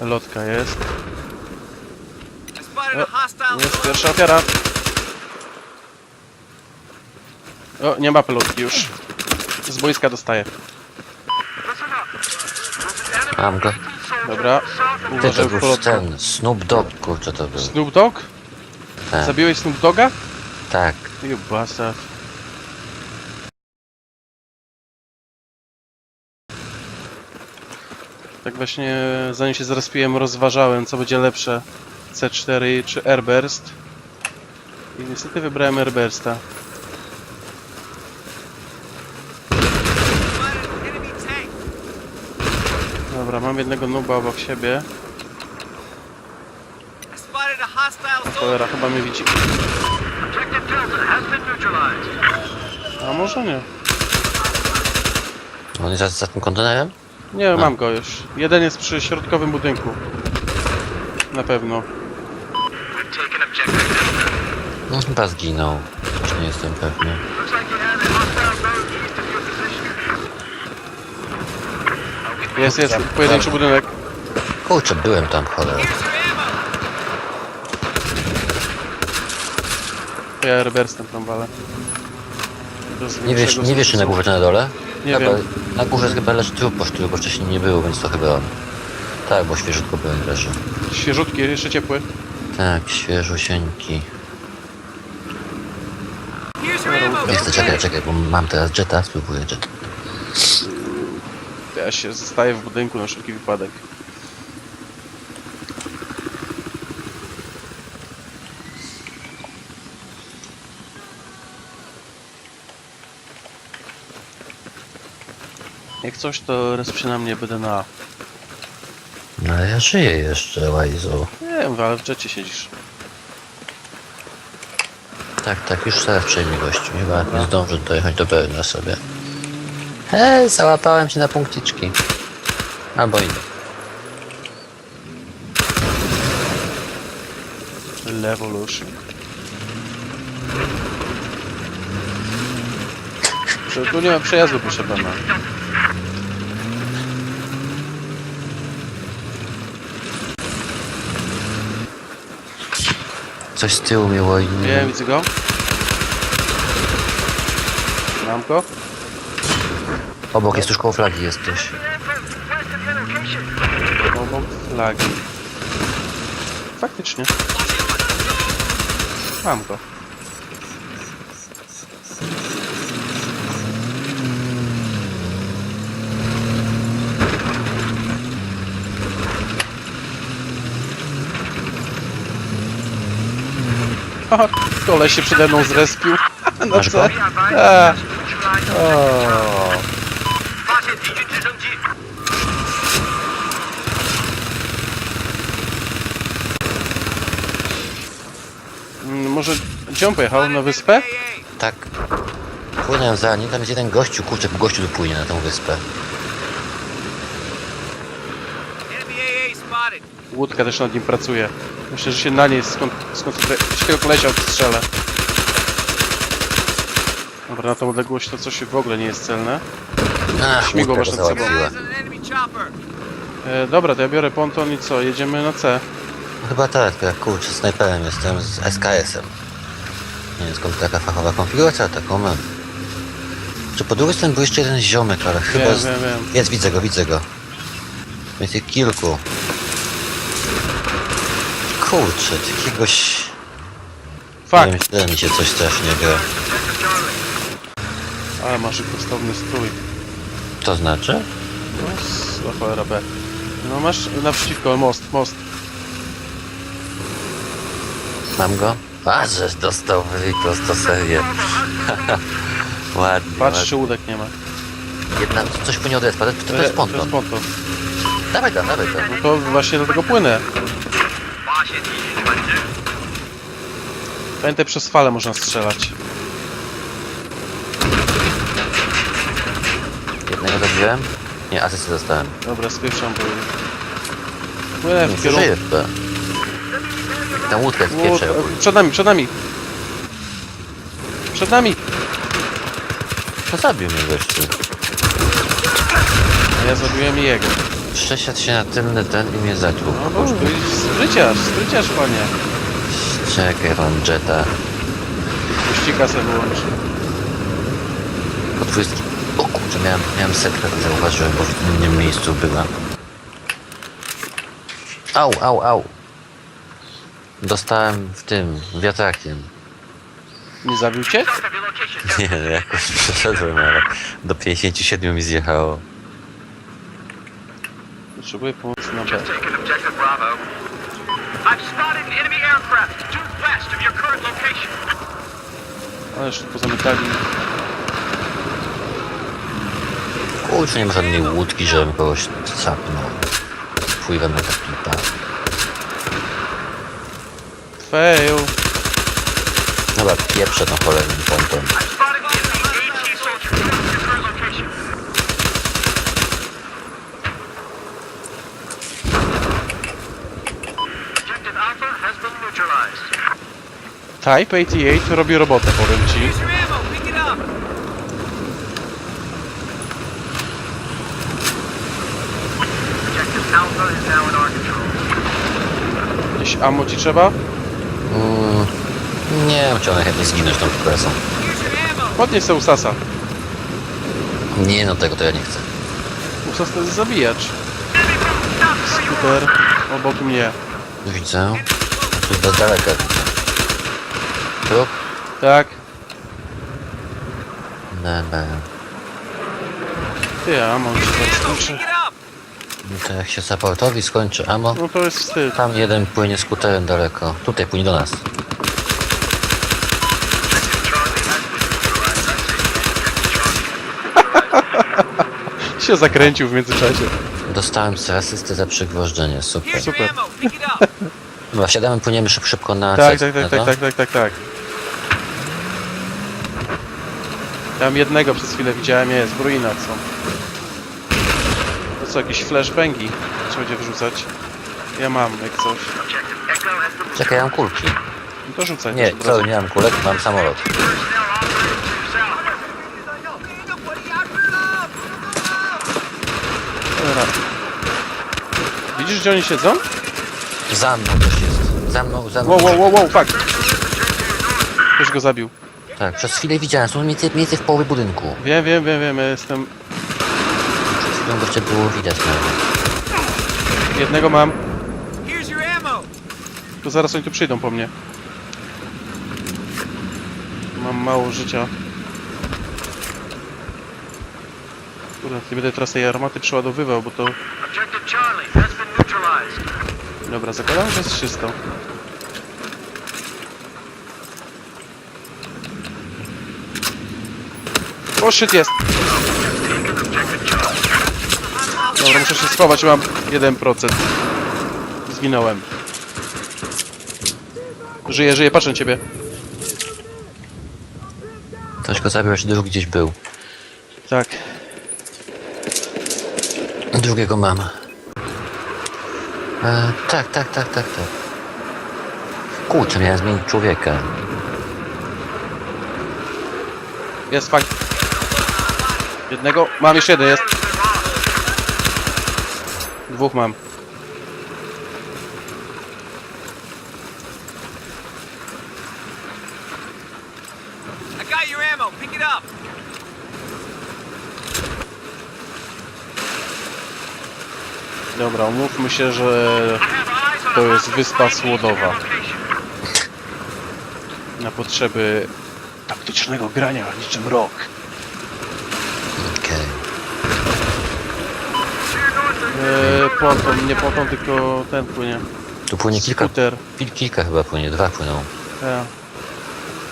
Lotka jest. Hostile Jest pierwsza ofiara. O, nie ma pelotki już. Z boiska dostaje. Mam go. Dobra. Ty to był ten Snoop Dogg, kurczę to był. Snoop Dogg? Tak, Zabiłeś Snoop Dogga? tak. You bastard. Tak właśnie zanim się zrespiłem rozważałem co będzie lepsze C4 czy Airburst i niestety wybrałem Airbursta. Dobra, mam jednego nuba obok siebie. Cholera, chyba mnie widzi. A może nie? On jest za, za tym kontenerem? Nie, mam go już. Jeden jest przy środkowym budynku. Na pewno. No chyba zginął. Już nie jestem pewny. Jest, jest, pojedynczy budynek. Kurczę, byłem tam, cholera. Ja Airburstem tam walę. Do Nie wiesz, większego nie wiesz czy na górze czy na dole? Nie chyba, wiem. Na górze jest chyba leży trup bo wcześniej nie było, więc to chyba on. Tak, bo świeżutko byłem leży. Świeżutki, jeszcze ciepły. Tak, świeżusieńki. Nie chcę, czekaj, czekaj, bo mam teraz jeta, spróbuję jet. Ja się zostaję w budynku na wszelki wypadek. Jak coś, to resp się na mnie będę na... No ja żyję jeszcze, Łajzu. Nie wiem, ale w jecie siedzisz. Tak, tak, już zaraz przejmie gościu. Chyba nie zdążę dojechać do Berna sobie. Hej, załapałem się na punkciczki. Albo i nie. Levolution. Że Tu nie ma przejazdu, proszę pana. Coś z tyłu mnie łoi. Wiem, widzę go. Mam go. Obok jest już koło flagi jest ktoś. Obok flagi. Faktycznie. Mam go. Koleś się przede mną zrespił. No Masz co? O. Mm, Może gdzie on pojechał? Na wyspę? Tak. Płynę za nim, tam jest jeden gościu, kurczę, gościu tu płynie na tą wyspę. Enemy AA spotted. Łódka też nad nim pracuje. Myślę, że się na niej skąd, skąd się tego kolesia odstrzelę. Dobra, na tą odległość to coś w ogóle nie jest celne. Ach, Śmigło masz nad sobą. E, dobra, to ja biorę ponton i co? Jedziemy na C. Chyba tak, tylko jak kurczę, snajperem jestem z SKS-em. Nie wiem skąd taka fachowa konfiguracja, taką mam. Czy po drugiej stronie był jeszcze jeden ziomek, ale chyba... Wiem, z... wiem, wiem. Jest, widzę go, widzę go. Jest ich kilku. Kurczę, jakiegoś... Nie Fuck! wiem, źle mi się coś strasznie gra. Ale masz kosztowny strój. To znaczy? No, o cholera B. No masz naprzeciwko most, most. Mam go? A, żeś dostał wyprost to serię. ładnie, Patrz, ładnie. czy łódek nie ma. Jedna, coś płynie od respa, to, to, jest E, To ponton. jest ponton. Dawaj tam, dawaj tam. No to właśnie dlatego płynę. Pamiętaj, przez falę można strzelać. Jednego zabiłem? Nie, asystę dostałem. Dobra, spieszam, bo... Płynę Nie, w kierunku... żyje chyba. Ta łódka jest Łód... e, Przed nami, przed nami! Przed nami! To zabił mnie gościu. A ja zabiłem jego. Przesiadł się na tylny ten i mnie zatruł. No bo skryciarz, skryciarz panie. Czekaj, mam jetta. Puścika sobie wyłączy. Podwójski. O kurczę, miałem, miałem to zauważyłem, bo w innym miejscu była. Au, au, au. Dostałem w tym, wiatrakiem. Nie zabił cię? Nie, jakoś przeszedłem, ale do 57 mi zjechało. Potrzebuję pomocy na B. Taking objective Bravo. I've spotted an enemy aircraft due west of your current location. Ale szybko zamykali. Kurczę, nie ma żadnej łódki, żebym kogoś capnął. Pływam na klipa. Fail. Dobra, pieprzę tą cholernym pompem. I've spotted an enemy AT soldier due to your current location. Objective Alpha has been neutralized. Type 88 robi robotę, powiem ci. Your ammo. Ci trzeba? Mm, nie one chętnie zginąć tą presą. Podnieś se Usasa. Nie, no tego to ja nie chcę. Usas to jest zabijacz. Skuter obok mnie. Widzę. Tu z daleka. Trup? Tak? Dobra. Ty, ammo ci zaraz Ammo. skończy. No to jak się supportowi skończy ammo, No to jest wstyd. tam jeden płynie skuterem daleko. Tutaj płynie do nas. Się zakręcił w międzyczasie. Dostałem z asysty za przygwożdżenie, super. Super. Dobra, siadamy, płyniemy szyb, szybko na Tak, cest, tak, tak, no tak, tak, tak, tak, tak. Tam jednego przez chwilę widziałem, jest, w ruinach są. To co, jakieś flashbangi trzeba będzie wrzucać? Ja mam, jak coś. Czekaj, ja mam kulki. No to rzucaj. Nie, co, nie mam kulek, mam samolot. Dobra. Widzisz, gdzie oni siedzą? Za mną też jest. Za mną, za mną. Wow, wow, wow, wow, fuck. Ktoś go zabił. Tak, przez chwilę widziałem, są mniej więcej- mniej więcej w połowie budynku. Wiem, wiem, wiem, wiem, ja jestem... Przed chwilą jeszcze było widać nawet. Jednego mam, Here's your ammo. to zaraz oni tu przyjdą po mnie. Mam mało życia. Kurde, nie będę teraz tej armaty przeładowywał, bo to... Objective Charlie has been neutralized. Dobra, zakładam, że jest czysto. O, shit, jest! Dobra, muszę się schować, mam 1%. Zginąłem. Żyję, żyję, patrzę na ciebie. Ktoś go zabił, drugi gdzieś był. Tak. Drugiego mam. E, tak, tak, tak, tak, tak. Kurczę, miałem zmienić człowieka. Jest, fakt. Jednego, mam jeszcze jeden, jest. Dwóch mam. I got your ammo. Pick it up. Dobra, umówmy się, że To jest wyspa Słodowa. na potrzeby taktycznego grania niczym rok. Okej. Eee, ponton, nie ponton, tylko ten płynie. Tu płynie kilka, Skuter. kil, kilka chyba płynie, dwa płyną. Ja.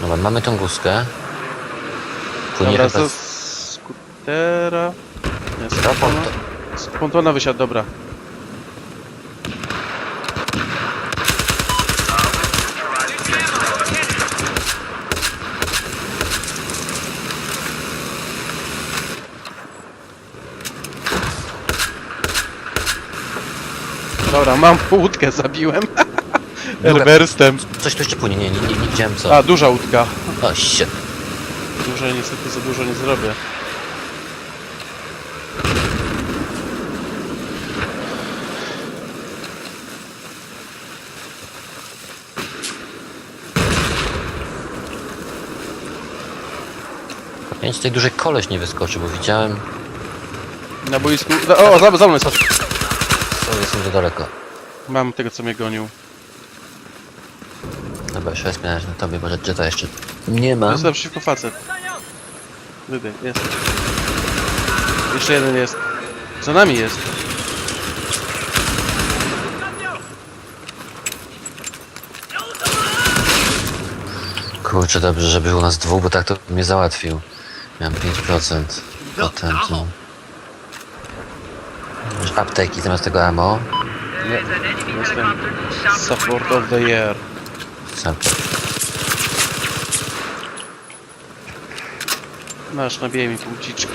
Dobra, mamy tą guzkę. Płynie Dobra, chyba ze z... skutera. Nie, z Dobra, pontona. ponto- Z pontona wysiadł, dobra. Dobra, mam łódkę, zabiłem. Druga- Herberstem. Coś tu jeszcze płynie, nie, nie, nie, nie widziałem co. A, duża łódka. O shit. Dużo niestety za dużo nie zrobię. Więc tutaj duży koleś nie wyskoczył, bo widziałem. Na boisku. O, za, za mną jest. Jestem za daleko. Mam tego, co mnie gonił. Dobra, już raz miałem na tobie, bo Jetta jeszcze nie ma. Jest naprzeciwko facet. Wydy, jest. Jeszcze jeden jest. Za nami jest. Kurczę, dobrze, że był u nas dwóch, bo tak to mnie załatwił. Miałem 5%. Potem tu... Masz apteki zamiast tego ammo. Nie, jestem support of the year. Super. Masz, nabijaj mi punkciczki.